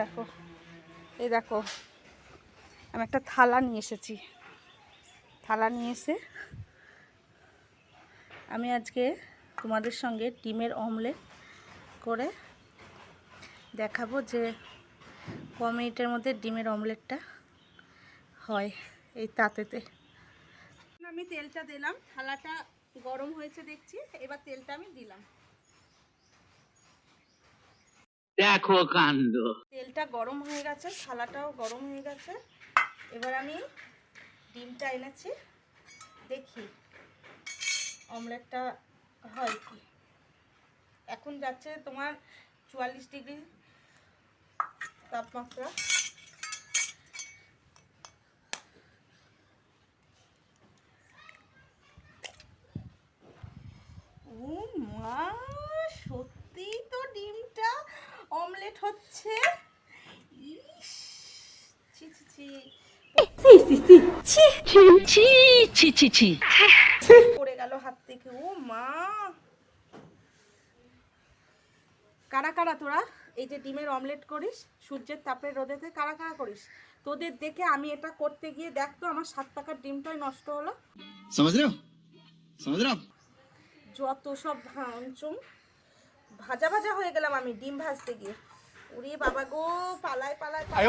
দেখো। এই দেখো, আমি একটা থালা নিয়ে এসেছি। থালা নিয়ে এসে আমি আজকে তোমাদের সঙ্গে ডিমের অমলেট করে দেখাবো যে ক মিনিটের মধ্যে ডিমের অমলেটটা হয় এই তাতেতে। আমি তেলটা দিলাম, থালাটা গরম হয়েছে দেখছি, এবার তেলটা আমি দিলাম। দেখো কাণ্ড। তেলটা গরম হয়ে গেছে, থালাটাও গরম হয়ে গেছে। এবার আমি ডিমটা এনেছি, দেখি অমলেটটা হয় কি। এখন যাচ্ছে তোমার চুয়াল্লিশ ডিগ্রি তাপমাত্রা। ও মা, সত্যি হচ্ছে? পড়ে গেল হাত থেকে। ও মা। কারা কারা তোরা? এই যে ডিমের অমলেট করিস সূর্যের তাপের রোদেতে কারা কারা করিস? তোদের দেখে আমি এটা করতে গিয়ে দেখ তো আমার সাত টাকার ডিমটাই নষ্ট হলো। যত সব ভাঙচুম ভাজা ভাজা হয়ে গেলাম আমি ডিম ভাজতে গিয়ে। উড়িয়ে বাবা গো পালায় পালায় পালায়।